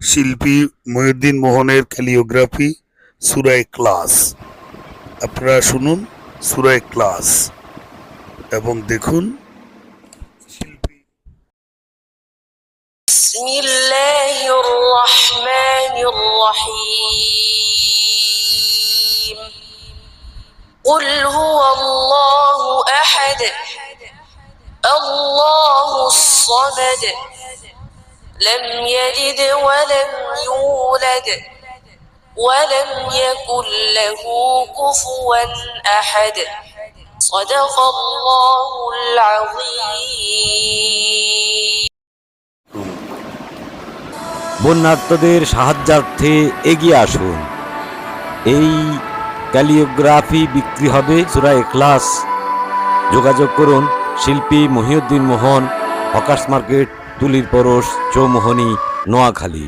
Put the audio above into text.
শিল্পী মহিউদ্দিন মোহনের ক্যালিওগ্রাফি সুরায় ক্লাস আপনারা শুনুন সুরায় ক্লাস এবং দেখুন শিল্পী بسم الله الرحمن الرحيم قل هو الله احد الله الصمد لم يلد ولم يولد ولم يكن له كفوا احد صدق الله العظيم বন্যার্থদের সাহায্যার্থে এগিয়ে আসুন এই ক্যালিওগ্রাফি বিক্রি হবে সুরা এখলাস যোগাযোগ করুন শিল্পী মহিউদ্দিন মোহন হকার্স মার্কেট তুলির পরশ চৌমোহনী নোয়াখালী।